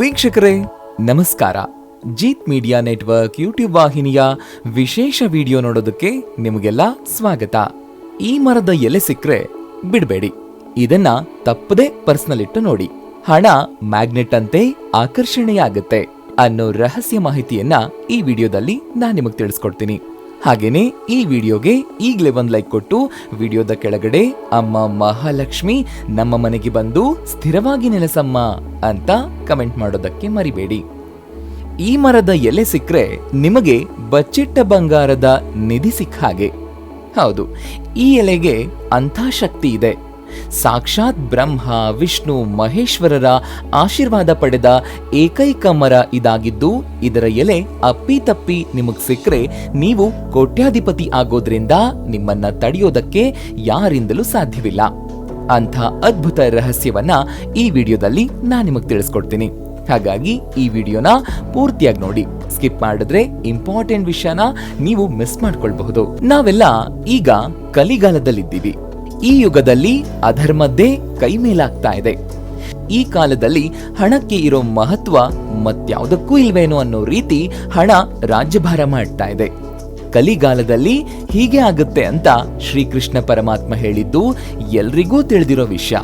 ವೀಕ್ಷಕರೇ, ನಮಸ್ಕಾರ. Jeet media network YouTube ವಾಹಿನಿಯ ವಿಶೇಷ ವಿಡಿಯೋ ನೋಡೋದಕ್ಕೆ ನಿಮಗೆಲ್ಲ ಸ್ವಾಗತ. ಈ ಮರದ ಎಲೆ ಸಿಕ್ಕರೆ ಬಿಡಬೇಡಿ. ಇದನ್ನ ತಪ್ಪದೇ ಪರ್ಸ್ನಲ್ ಇಟ್ಟು ನೋಡಿ. ಹಣ ಮ್ಯಾಗ್ನೆಟ್ ಅಂತೆ ಆಕರ್ಷಣೆಯಾಗುತ್ತೆ ಅನ್ನೋ ರಹಸ್ಯ ಮಾಹಿತಿಯನ್ನ ಈ ವಿಡಿಯೋದಲ್ಲಿ ನಾನು ನಿಮಗೆ ತಿಳಿಸ್ಕೊಡ್ತೀನಿ. ಹಾಗೇನೆ ಈ ವಿಡಿಯೋಗೆ ಈಗಲೇ ಒಂದು ಲೈಕ್ ಕೊಟ್ಟು ವಿಡಿಯೋದ ಕೆಳಗಡೆ ಅಮ್ಮ ಮಹಾಲಕ್ಷ್ಮಿ ನಮ್ಮ ಮನೆಗೆ ಬಂದು ಸ್ಥಿರವಾಗಿ ನೆಲೆಸಮ್ಮ ಅಂತ ಕಮೆಂಟ್ ಮಾಡೋದಕ್ಕೆ ಮರಿಬೇಡಿ. ಈ ಮರದ ಎಲೆ ಸಿಕ್ಕರೆ ನಿಮಗೆ ಬಚ್ಚಿಟ್ಟ ಬಂಗಾರದ ನಿಧಿ ಸಿಕ್ಕ ಹಾಗೆ. ಹೌದು, ಈ ಎಲೆಗೆ ಅಂಥ ಶಕ್ತಿ ಇದೆ. ಸಾಕ್ಷಾತ್ ಬ್ರಹ್ಮ, ವಿಷ್ಣು, ಮಹೇಶ್ವರರ ಆಶೀರ್ವಾದ ಪಡೆದ ಏಕೈಕ ಮರ ಇದಾಗಿದ್ದು, ಇದರ ಎಲೆ ಅಪ್ಪಿ ತಪ್ಪಿ ನಿಮಗ್ ಸಿಕ್ಕರೆ ನೀವು ಕೋಟ್ಯಾಧಿಪತಿ ಆಗೋದ್ರಿಂದ ನಿಮ್ಮನ್ನ ತಡೆಯೋದಕ್ಕೆ ಯಾರಿಂದಲೂ ಸಾಧ್ಯವಿಲ್ಲ. ಅಂಥ ಅದ್ಭುತ ರಹಸ್ಯವನ್ನ ಈ ವಿಡಿಯೋದಲ್ಲಿ ನಾನು ನಿಮಗೆ ತಿಳಿಸ್ಕೊಡ್ತೀನಿ. ಹಾಗಾಗಿ ಈ ವಿಡಿಯೋನ ಪೂರ್ತಿಯಾಗಿ ನೋಡಿ. ಸ್ಕಿಪ್ ಮಾಡಿದ್ರೆ ಇಂಪಾರ್ಟೆಂಟ್ ವಿಷಯನ ನೀವು ಮಿಸ್ ಮಾಡ್ಕೊಳ್ಬಹುದು. ನಾವೆಲ್ಲ ಈಗ ಕಲಿಗಾಲದಲ್ಲಿದ್ದೀವಿ. ಈ ಯುಗದಲ್ಲಿ ಅಧರ್ಮದ್ದೇ ಕೈಮೇಲಾಗ್ತಾ ಇದೆ. ಈ ಕಾಲದಲ್ಲಿ ಹಣಕ್ಕೆ ಇರೋ ಮಹತ್ವ ಮತ್ಯಾವುದಕ್ಕೂ ಇಲ್ವೇನೋ ಅನ್ನೋ ರೀತಿ ಹಣ ರಾಜ್ಯಭಾರ ಮಾಡ್ತಾ ಇದೆ. ಕಲಿಗಾಲದಲ್ಲಿ ಹೀಗೆ ಆಗುತ್ತೆ ಅಂತ ಶ್ರೀಕೃಷ್ಣ ಪರಮಾತ್ಮ ಹೇಳಿದ್ದು ಎಲ್ರಿಗೂ ತಿಳಿದಿರೋ ವಿಷಯ.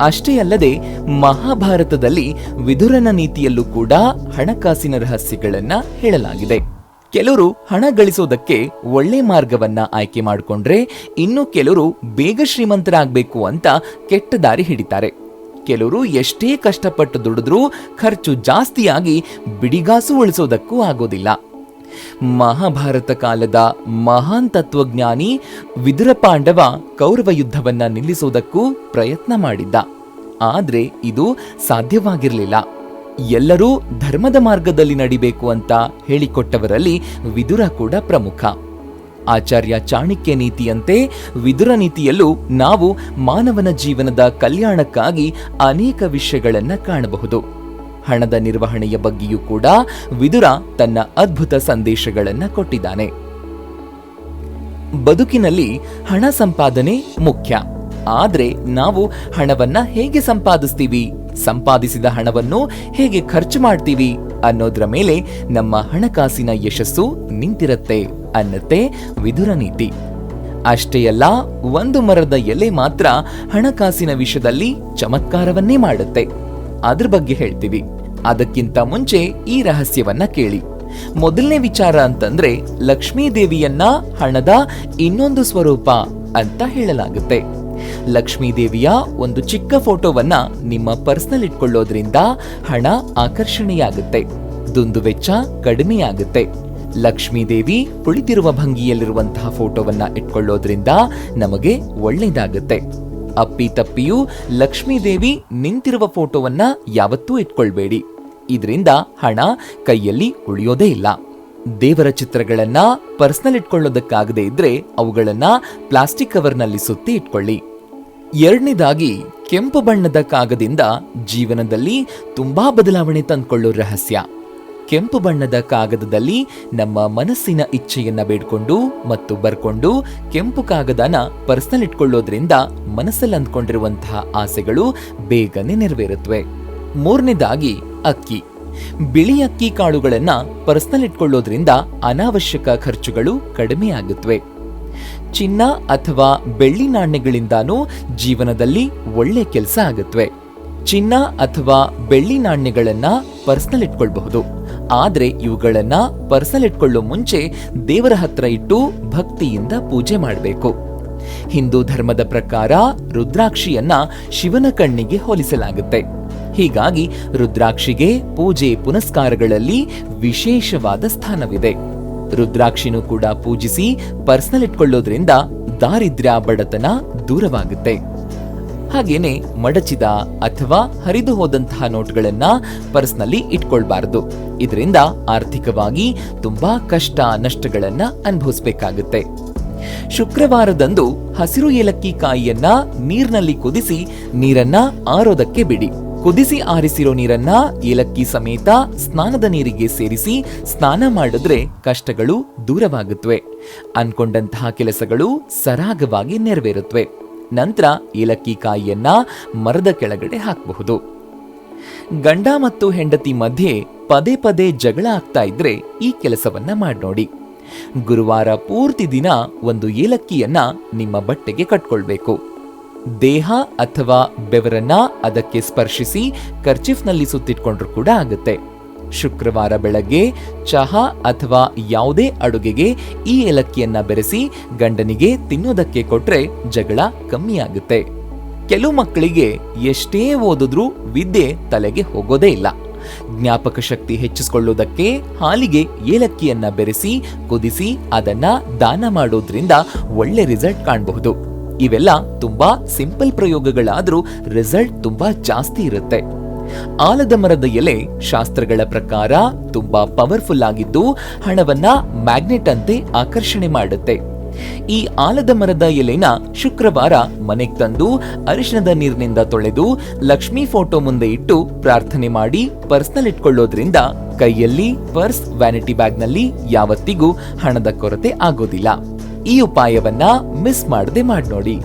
ಅಷ್ಟೇ ಅಲ್ಲದೆ ಮಹಾಭಾರತದಲ್ಲಿ ವಿದುರನ ನೀತಿಯಲ್ಲೂ ಕೂಡ ಹಣಕಾಸಿನ ರಹಸ್ಯಗಳನ್ನು ಹೇಳಲಾಗಿದೆ. ಕೆಲವರು ಹಣ ಗಳಿಸೋದಕ್ಕೆ ಒಳ್ಳೆ ಮಾರ್ಗವನ್ನ ಆಯ್ಕೆ ಮಾಡಿಕೊಂಡ್ರೆ ಇನ್ನು ಕೆಲವರು ಬೇಗ ಶ್ರೀಮಂತರಾಗಬೇಕು ಅಂತ ಕೆಟ್ಟ ದಾರಿ ಹಿಡಿತಾರೆ. ಕೆಲವರು ಎಷ್ಟೇ ಕಷ್ಟಪಟ್ಟು ದುಡಿದ್ರೂ ಖರ್ಚು ಜಾಸ್ತಿಯಾಗಿ ಬಿಡಿಗಾಸು ಉಳಿಸೋದಕ್ಕೂ ಆಗೋದಿಲ್ಲ. ಮಹಾಭಾರತ ಕಾಲದ ಮಹಾನ್ ತತ್ವಜ್ಞಾನಿ ವಿದುರ ಪಾಂಡವ ಕೌರವ ಯುದ್ಧವನ್ನ ನಿಲ್ಲಿಸೋದಕ್ಕೂ ಪ್ರಯತ್ನ ಮಾಡಿದ್ದ. ಆದರೆ ಇದು ಸಾಧ್ಯವಾಗಿರಲಿಲ್ಲ. ಎಲ್ಲರೂ ಧರ್ಮದ ಮಾರ್ಗದಲ್ಲಿ ನಡಿಬೇಕು ಅಂತ ಹೇಳಿಕೊಟ್ಟವರಲ್ಲಿ ವಿದುರ ಕೂಡ ಪ್ರಮುಖ. ಆಚಾರ್ಯ ಚಾಣಕ್ಯ ನೀತಿಯಂತೆ ವಿದುರ ನೀತಿಯಲ್ಲೂ ನಾವು ಮಾನವನ ಜೀವನದ ಕಲ್ಯಾಣಕ್ಕಾಗಿ ಅನೇಕ ವಿಷಯಗಳನ್ನು ಕಾಣಬಹುದು. ಹಣದ ನಿರ್ವಹಣೆಯ ಬಗ್ಗೆಯೂ ಕೂಡ ವಿದುರ ತನ್ನ ಅದ್ಭುತ ಸಂದೇಶಗಳನ್ನು ಕೊಟ್ಟಿದ್ದಾನೆ. ಬದುಕಿನಲ್ಲಿ ಹಣ ಸಂಪಾದನೆ ಮುಖ್ಯ. ಆದರೆ ನಾವು ಹಣವನ್ನ ಹೇಗೆ ಸಂಪಾದಿಸ್ತೀವಿ? ಸಂಪಾದಿಸಿದ ಹಣವನ್ನು ಹೇಗೆ ಖರ್ಚು ಮಾಡ್ತೀವಿ ಅನ್ನೋದ್ರ ಮೇಲೆ ನಮ್ಮ ಹಣಕಾಸಿನ ಯಶಸ್ಸು ನಿಂತಿರುತ್ತೆ ಅನ್ನತ್ತೆ ವಿದುರ ನೀತಿ. ಅಷ್ಟೇ ಅಲ್ಲ, ಒಂದು ಮರದ ಎಲೆ ಮಾತ್ರ ಹಣಕಾಸಿನ ವಿಷಯದಲ್ಲಿ ಚಮತ್ಕಾರವನ್ನೇ ಮಾಡುತ್ತೆ. ಅದ್ರ ಬಗ್ಗೆ ಹೇಳ್ತೀವಿ. ಅದಕ್ಕಿಂತ ಮುಂಚೆ ಈ ರಹಸ್ಯವನ್ನ ಕೇಳಿ. ಮೊದಲನೇ ವಿಚಾರ ಅಂತಂದ್ರೆ ಲಕ್ಷ್ಮೀ ದೇವಿಯನ್ನ ಹಣದ ಇನ್ನೊಂದು ಸ್ವರೂಪ ಅಂತ ಹೇಳಲಾಗುತ್ತೆ. ಲಕ್ಷ್ಮೀ ದೇವಿಯ ಒಂದು ಚಿಕ್ಕ ಫೋಟೋವನ್ನ ನಿಮ್ಮ ಪರ್ಸ್ನಲ್ ಇಟ್ಕೊಳ್ಳೋದ್ರಿಂದ ಹಣ ಆಕರ್ಷಣೆಯಾಗುತ್ತೆ. ದುಂದು ವೆಚ್ಚ ಕಡಿಮೆಯಾಗುತ್ತೆ. ಲಕ್ಷ್ಮೀ ದೇವಿ ಕುಳಿತಿರುವ ಭಂಗಿಯಲ್ಲಿರುವಂತಹ ಫೋಟೋವನ್ನ ಇಟ್ಕೊಳ್ಳೋದ್ರಿಂದ ನಮಗೆ ಒಳ್ಳೆಯದಾಗುತ್ತೆ ಅಪ್ಪಿ ತಪ್ಪಿಯೂ ಲಕ್ಷ್ಮೀ ದೇವಿ ನಿಂತಿರುವ ಫೋಟೋವನ್ನ ಯಾವತ್ತೂ ಇಟ್ಕೊಳ್ಬೇಡಿ. ಇದರಿಂದ ಹಣ ಕೈಯಲ್ಲಿ ಉಳಿಯೋದೇ ಇಲ್ಲ. ದೇವರ ಚಿತ್ರಗಳನ್ನ ಪರ್ಸ್ನಲ್ ಇಟ್ಕೊಳ್ಳೋದಕ್ಕಾಗದೇ ಇದ್ರೆ ಅವುಗಳನ್ನ ಪ್ಲಾಸ್ಟಿಕ್ ಕವರ್ನಲ್ಲಿ ಸುತ್ತಿ ಇಟ್ಕೊಳ್ಳಿ. ಎರಡನೇದಾಗಿ, ಕೆಂಪು ಬಣ್ಣದ ಕಾಗದಿಂದ ಜೀವನದಲ್ಲಿ ತುಂಬಾ ಬದಲಾವಣೆ ತಂದ್ಕೊಳ್ಳೋ ರಹಸ್ಯ. ಕೆಂಪು ಬಣ್ಣದ ಕಾಗದದಲ್ಲಿ ನಮ್ಮ ಮನಸ್ಸಿನ ಇಚ್ಛೆಯನ್ನ ಬೇಡ್ಕೊಂಡು ಮತ್ತು ಬರ್ಕೊಂಡು ಕೆಂಪು ಕಾಗದನ ಪರ್ಸ್ನಲ್ ಇಟ್ಕೊಳ್ಳೋದ್ರಿಂದ ಮನಸ್ಸಲ್ಲಿ ಅಂದ್ಕೊಂಡಿರುವಂತಹ ಆಸೆಗಳು ಬೇಗನೆ ನೆರವೇರುತ್ತವೆ ಮೂರನೇದಾಗಿ, ಅಕ್ಕಿ. ಬಿಳಿ ಅಕ್ಕಿ ಕಾಳುಗಳನ್ನ ಪರ್ಸ್ನಲ್ ಇಟ್ಕೊಳ್ಳೋದ್ರಿಂದ ಅನಾವಶ್ಯಕ ಖರ್ಚುಗಳು ಕಡಿಮೆಯಾಗುತ್ತವೆ ಚಿನ್ನ ಅಥವಾ ಬೆಳ್ಳಿ ನಾಣ್ಯಗಳಿಂದಾನೂ ಜೀವನದಲ್ಲಿ ಒಳ್ಳೆ ಕೆಲಸ ಆಗುತ್ತವೆ. ಚಿನ್ನ ಅಥವಾ ಬೆಳ್ಳಿ ನಾಣ್ಯಗಳನ್ನ ಪರ್ಸ್ನಲ್ ಇಟ್ಕೊಳ್ಬಹುದು. ಆದ್ರೆ ಇವುಗಳನ್ನ ಪರ್ಸಲ್ ಇಟ್ಕೊಳ್ಳೋ ಮುಂಚೆ ದೇವರ ಹತ್ರ ಇಟ್ಟು ಭಕ್ತಿಯಿಂದ ಪೂಜೆ ಮಾಡಬೇಕು. ಹಿಂದೂ ಧರ್ಮದ ಪ್ರಕಾರ ರುದ್ರಾಕ್ಷಿಯನ್ನ ಶಿವನ ಕಣ್ಣಿಗೆ ಹೋಲಿಸಲಾಗುತ್ತೆ. ಹೀಗಾಗಿ ರುದ್ರಾಕ್ಷಿಗೆ ಪೂಜೆ ಪುನಸ್ಕಾರಗಳಲ್ಲಿ ವಿಶೇಷವಾದ ಸ್ಥಾನವಿದೆ. ರುದ್ರಾಕ್ಷಿನೂ ಕೂಡ ಪೂಜಿಸಿ ಪರ್ಸನಲ್ ಇಟ್ಕೊಳ್ಳೋದ್ರಿಂದ ದಾರಿದ್ರ್ಯ ಬಡತನ ದೂರವಾಗುತ್ತೆ. ಹಾಗೇನೆ ಮಡಚಿದ ಅಥವಾ ಹರಿದು ಹೋದಂತಹ ನೋಟ್ಗಳನ್ನ ಪರ್ಸ್ನಲ್ಲಿ ಇಟ್ಕೊಳ್ಬಾರದು. ಇದರಿಂದ ಆರ್ಥಿಕವಾಗಿ ತುಂಬಾ ಕಷ್ಟ ನಷ್ಟಗಳನ್ನ ಅನುಭವಿಸಬೇಕಾಗುತ್ತೆ. ಶುಕ್ರವಾರದಂದು ಹಸಿರು ಏಲಕ್ಕಿ ಕಾಯಿಯನ್ನ ನೀರಿನಲ್ಲಿ ಕುದಿಸಿ ನೀರನ್ನ ಆರೋದಕ್ಕೆ ಬಿಡಿ. ಕುದಿಸಿ ಆರಿಸಿರೋ ನೀರನ್ನ ಏಲಕ್ಕಿ ಸಮೇತ ಸ್ನಾನದ ನೀರಿಗೆ ಸೇರಿಸಿ ಸ್ನಾನ ಮಾಡಿದ್ರೆ ಕಷ್ಟಗಳು ದೂರವಾಗುತ್ತವೆ. ಅನ್ಕೊಂಡಂತಹ ಕೆಲಸಗಳು ಸರಾಗವಾಗಿ ನೆರವೇರುತ್ತವೆ. ನಂತರ ಏಲಕ್ಕಿ ಕಾಯಿಯನ್ನ ಮರದ ಕೆಳಗಡೆ ಹಾಕಬಹುದು. ಗಂಡ ಮತ್ತು ಹೆಂಡತಿ ಮಧ್ಯೆ ಪದೇ ಪದೇ ಜಗಳ ಆಗ್ತಾ ಇದ್ರೆ ಈ ಕೆಲಸವನ್ನ ಮಾಡಿ ಗುರುವಾರ ಪೂರ್ತಿ ದಿನ ಒಂದು ಏಲಕ್ಕಿಯನ್ನ ನಿಮ್ಮ ಬಟ್ಟೆಗೆ ಕಟ್ಕೊಳ್ಬೇಕು. ದೇಹ ಅಥವಾ ಬೆವರನ್ನ ಅದಕ್ಕೆ ಸ್ಪರ್ಶಿಸಿ ಕರ್ಚಿಫ್ನಲ್ಲಿ ಸುತ್ತಿಟ್ಕೊಂಡ್ರು ಕೂಡ ಆಗುತ್ತೆ. ಶುಕ್ರವಾರ ಬೆಳಗ್ಗೆ ಚಹಾ ಅಥವಾ ಯಾವುದೇ ಅಡುಗೆಗೆ ಈ ಏಲಕ್ಕಿಯನ್ನ ಬೆರೆಸಿ ಗಂಡನಿಗೆ ತಿನ್ನೋದಕ್ಕೆ ಕೊಟ್ರೆ ಜಗಳ ಕಮ್ಮಿ ಆಗುತ್ತೆ. ಕೆಲವು ಮಕ್ಕಳಿಗೆ ಎಷ್ಟೇ ಓದಿದ್ರೂ ವಿದ್ಯೆ ತಲೆಗೆ ಹೋಗೋದೇ ಇಲ್ಲ. ಜ್ಞಾಪಕ ಶಕ್ತಿ ಹೆಚ್ಚಿಸಿಕೊಳ್ಳುವುದಕ್ಕೆ ಹಾಲಿಗೆ ಏಲಕ್ಕಿಯನ್ನ ಬೆರೆಸಿ ಕುದಿಸಿ ಅದನ್ನ ದಾನ ಮಾಡೋದ್ರಿಂದ ಒಳ್ಳೆ ರಿಸಲ್ಟ್ ಕಾಣಬಹುದು. ಇವೆಲ್ಲ ತುಂಬಾ ಸಿಂಪಲ್ ಪ್ರಯೋಗಗಳಾದರೂ ರಿಸಲ್ಟ್ ತುಂಬಾ ಜಾಸ್ತಿ ಇರುತ್ತೆ. ಆಲದ ಮರದ ಎಲೆ ಶಾಸ್ತ್ರಗಳ ಪ್ರಕಾರ ತುಂಬಾ ಪವರ್ಫುಲ್ ಆಗಿದ್ದು ಹಣವನ್ನ ಮ್ಯಾಗ್ನೆಟ್ ಅಂತೆ ಆಕರ್ಷಣೆ ಮಾಡುತ್ತೆ. ಈ ಆಲದ ಮರದ ಎಲೆನ ಶುಕ್ರವಾರ ಮನೆಗೆ ತಂದು ಅರಿಶಿಣದ ನೀರಿನಿಂದ ತೊಳೆದು ಲಕ್ಷ್ಮಿ ಫೋಟೋ ಮುಂದೆ ಇಟ್ಟು ಪ್ರಾರ್ಥನೆ ಮಾಡಿ ಪರ್ಸ್ನಲ್ ಇಟ್ಕೊಳ್ಳೋದ್ರಿಂದ ಕೈಯಲ್ಲಿ ಪರ್ಸ್ ವ್ಯಾನಿಟಿ ಬ್ಯಾಗ್ನಲ್ಲಿ ಯಾವತ್ತಿಗೂ ಹಣದ ಕೊರತೆ ಆಗೋದಿಲ್ಲ. ಈ ಉಪಾಯವನ್ನ ಮಿಸ್ ಮಾಡದೆ ಮಾಡಿ ನೋಡಿ